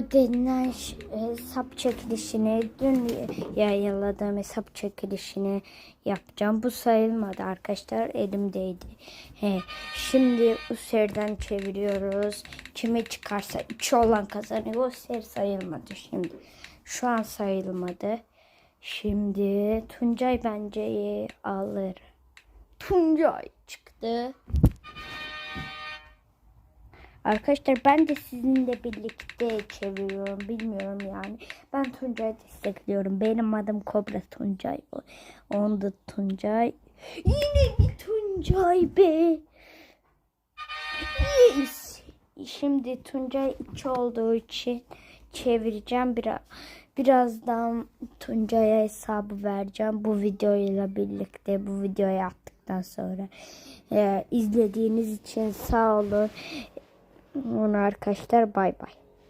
o denilen hesap çekilişini dün yayınladığım hesap çekilişini yapacağım. Bu sayılmadı arkadaşlar elimdeydi. He, şimdi bu seriden çeviriyoruz. Kime çıkarsa 3 olan kazanıyor. O ser sayılmadı şimdi. Şu an sayılmadı. Şimdi Tuncay bence alır. Tuncay çıktı. Arkadaşlar ben de sizinle birlikte çeviriyorum. Bilmiyorum yani. Ben Tuncay'ı destekliyorum. Benim adım Kobra Tuncay. O- Onun da Tuncay. Yine bir Tuncay be. Yes. Şimdi Tuncay 2 olduğu için çevireceğim. Biraz, birazdan Tuncay'a hesabı vereceğim. Bu videoyla birlikte bu videoyu yaptıktan sonra. Ee, izlediğiniz için sağ olun. Onu arkadaşlar bay bay.